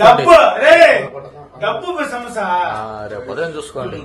డబ్బు డబ్బు సమస్య. రేపు ఉదయం చూసుకోండి.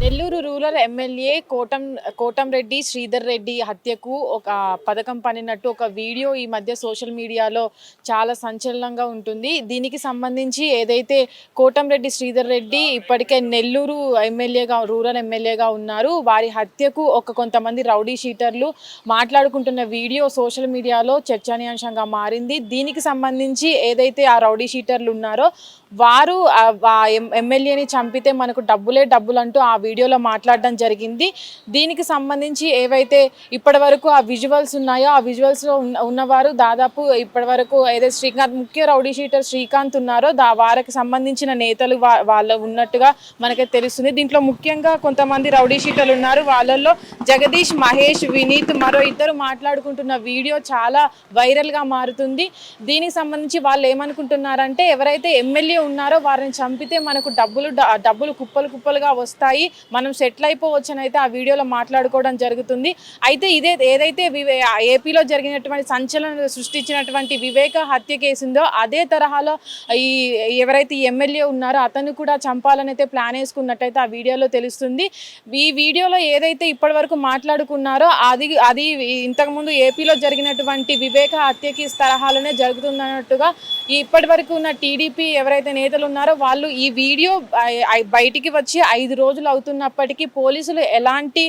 నెల్లూరు రూరల్ ఎమ్మెల్యే కోటం కోటంరెడ్డి శ్రీధర్ రెడ్డి హత్యకు ఒక పథకం పనినట్టు ఒక వీడియో ఈ మధ్య సోషల్ మీడియాలో చాలా సంచలనంగా ఉంటుంది. దీనికి సంబంధించి ఏదైతే కోటంరెడ్డి శ్రీధర్ రెడ్డి ఇప్పటికే నెల్లూరు ఎమ్మెల్యేగా రూరల్ ఎమ్మెల్యేగా ఉన్నారు. వారి హత్యకు ఒక కొంతమంది రౌడీ షీటర్లు మాట్లాడుకుంటున్న వీడియో సోషల్ మీడియాలో చర్చనీయాంశంగా మారింది. దీనికి సంబంధించి ఏదైతే ఆ రౌడీ షీటర్లు ఉన్నారో వారు ఎమ్మెల్యేని చంపితే మనకు డబ్బులే డబ్బులు అంటూ ఆ వీడియోలో మాట్లాడడం జరిగింది. దీనికి సంబంధించి ఏవైతే ఇప్పటి వరకు ఆ విజువల్స్ ఉన్నాయో ఆ విజువల్స్లో ఉన్నవారు దాదాపు ఇప్పటి వరకు ఏదైతే శ్రీకాంత్ ముఖ్య రౌడీ షీటర్ శ్రీకాంత్ ఉన్నారో దా వారికి సంబంధించిన నేతలు వాళ్ళు ఉన్నట్టుగా మనకి తెలుస్తుంది. దీంట్లో ముఖ్యంగా కొంతమంది రౌడీ షీటర్లు ఉన్నారు. వాళ్ళల్లో జగదీష్ మహేష్ వినీత్ మరో ఇద్దరు మాట్లాడుకుంటున్న వీడియో చాలా వైరల్గా మారుతుంది. దీనికి సంబంధించి వాళ్ళు ఏమనుకుంటున్నారంటే ఎవరైతే ఎమ్మెల్యే ఉన్నారో వారిని చంపితే మనకు డబ్బులు డబ్బులు కుప్పలు కుప్పలుగా వస్తాయి. మనం సెటిల్ అయిపోవచ్చని అయితే ఆ వీడియోలో మాట్లాడుకోవడం జరుగుతుంది. అయితే ఇదే ఏదైతే వివే ఏపీలో జరిగినటువంటి సంచలనం సృష్టించినటువంటి వివేక హత్య కేసుందో అదే తరహాలో ఈ ఎవరైతే ఎమ్మెల్యే ఉన్నారో అతను కూడా చంపాలని అయితే ప్లాన్ వేసుకున్నట్టయితే ఆ వీడియోలో తెలుస్తుంది. ఈ వీడియోలో ఏదైతే ఇప్పటి వరకు మాట్లాడుకున్నారో అది అది ఇంతకుముందు ఏపీలో జరిగినటువంటి వివేక హత్యకి తరహాలోనే జరుగుతుందన్నట్టుగా ఈ ఇప్పటి వరకు ఉన్న టీడీపీ ఎవరైతే నేతలు ఉన్నారో వాళ్ళు ఈ వీడియో బయటికి వచ్చి ఐదు రోజులు అవుతున్నప్పటికీ పోలీసులు ఎలాంటి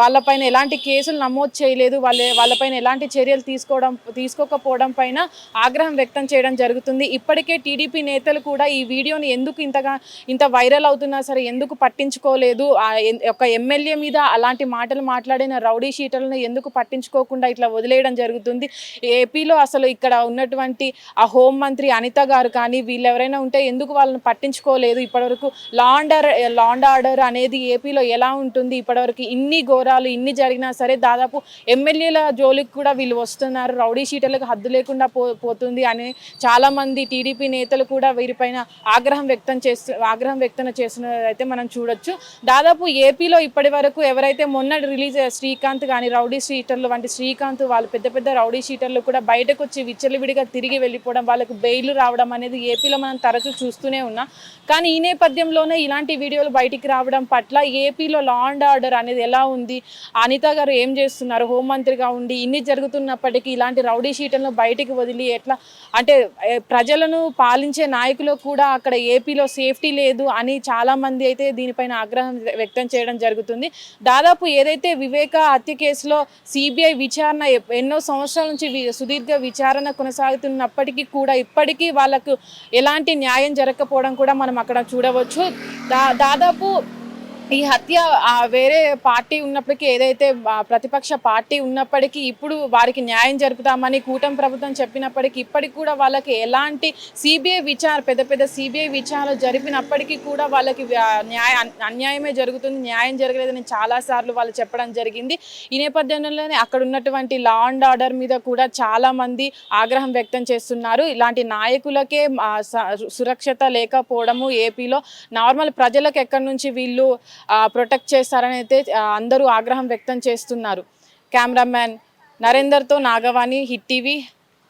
వాళ్ళపైన ఎలాంటి కేసులు నమోదు చేయలేదు. వాళ్ళ వాళ్ళపైన ఎలాంటి చర్యలు తీసుకోవడం తీసుకోకపోవడం పైన ఆగ్రహం వ్యక్తం చేయడం జరుగుతుంది. ఇప్పటికే టీడీపీ నేతలు కూడా ఈ వీడియోని ఎందుకు ఇంతగా ఇంత వైరల్ అవుతున్నా సరే ఎందుకు పట్టించుకోలేదు? ఎన్- ఒక ఎమ్మెల్యే మీద అలాంటి మాటలు మాట్లాడిన రౌడీ షీటర్లను ఎందుకు పట్టించుకోకుండా ఇట్లా వదిలేయడం జరుగుతుంది? ఏపీలో అసలు ఇక్కడ ఉన్నటువంటి ఆ హోం మంత్రి అనిత గారు కానీ వీళ్ళు ఎవరైనా ఉంటే ఎందుకు వాళ్ళని పట్టించుకోలేదు? ఇప్పటివరకు లాండర్ లాండ్ ఆర్డర్ అనేది ఏపీలో ఎలా ఉంటుంది? ఇప్పటివరకు ఇన్ని ఘోరాలు ఇన్ని జరిగినా సరే దాదాపు ఎమ్మెల్యేల జోలికి కూడా వీళ్ళు వస్తున్నారు. రౌడీ షీటర్లకు హద్దు లేకుండా పో పోతుంది అని చాలామంది టీడీపీ నేతలు కూడా వీరిపైన ఆగ్రహం వ్యక్తం చేస్తూ ఆగ్రహం వ్యక్తం చేస్తున్నదైతే మనం చూడొచ్చు. దాదాపు ఏపీలో ఇప్పటి వరకు ఎవరైతే మొన్న రిలీజ్ శ్రీకాంత్ కానీ రౌడీ షీటర్లు వంటి శ్రీకాంత్ వాళ్ళు పెద్ద పెద్ద రౌడీ షీటర్లు కూడా బయటకు వచ్చి విచ్చలవిడిగా తిరిగి వెళ్ళిపోవడం వాళ్ళకు బెయిల్ రావడం అనేది ఏపీలో మనం తరచూ చూస్తూనే ఉన్నా. కానీ ఈ నేపథ్యంలోనే ఇలాంటి వీడియోలు బయటికి రావడం పట్ల ఏపీలో లా అండ్ ఆర్డర్ అనేది ఎలా ఉంది? అనిత గారు ఏం చేస్తున్నారు? హోంమంత్రిగా ఉండి ఇన్ని జరుగుతున్నప్పటికీ ఇలాంటి రౌడీ షీటలను బయటికి వదిలి ఎట్లా? అంటే ప్రజలను పాలించే నాయకులు కూడా అక్కడ ఏపీలో సేఫ్టీ లేదు అని చాలా మంది అయితే దీనిపైన ఆగ్రహం వ్యక్తం చేయడం జరుగుతుంది. దాదాపు ఏదైతే వివేక హత్య కేసులో సిబిఐ విచారణ ఎన్నో సంవత్సరాల నుంచి సుదీర్ఘ విచారణ కొనసాగుతున్నప్పటికీ కూడా ఇప్పటికీ వాళ్ళకు ఎలాంటి న్యాయం జరగకపోవడం కూడా మనం అక్కడ చూడవచ్చు. దా దాదాపు ఈ హత్య వేరే పార్టీ ఉన్నప్పటికీ ఏదైతే ప్రతిపక్ష పార్టీ ఉన్నప్పటికీ ఇప్పుడు వారికి న్యాయం జరుపుతామని కూటమి ప్రభుత్వం చెప్పినప్పటికీ ఇప్పటికి కూడా వాళ్ళకి ఎలాంటి సిబిఐ విచారణ పెద్ద పెద్ద సిబిఐ విచారణ జరిపినప్పటికీ కూడా వాళ్ళకి న్యాయ అన్యాయమే జరుగుతుంది న్యాయం జరగలేదని చాలాసార్లు వాళ్ళు చెప్పడం జరిగింది. ఈ నేపథ్యంలోనే అక్కడ ఉన్నటువంటి లా అండ్ ఆర్డర్ మీద కూడా చాలామంది ఆగ్రహం వ్యక్తం చేస్తున్నారు. ఇలాంటి నాయకులకే సురక్షత లేకపోవడము ఏపీలో నార్మల్ ప్రజలకు ఎక్కడి నుంచి వీళ్ళు ప్రొటెక్ట్ చేస్తారని అయితే అందరూ ఆగ్రహం వ్యక్తం చేస్తున్నారు. Cameraman నరేందర్తో Nagavani Hit TV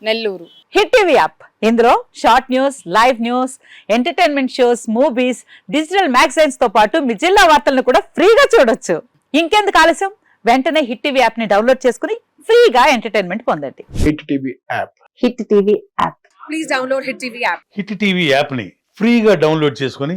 Nellore. Hit TV app. ఇందులో short news live news entertainment shows movies digital మ్యాగజైన్స్తో పాటు మీ జిల్లా వార్తలను కూడా ఫ్రీగా చూడొచ్చు. ఇంకెందుకు ఆలస్యం? వెంటనే హిట్ టీవీ యాప్ని డౌన్లోడ్ చేసుకుని ఫ్రీగా ఎంటర్టైన్మెంట్ పొందండి. Hit TV app. Hit TV app. Hit TV యాప్ని ఫ్రీగా డౌన్లోడ్ చేసుకొని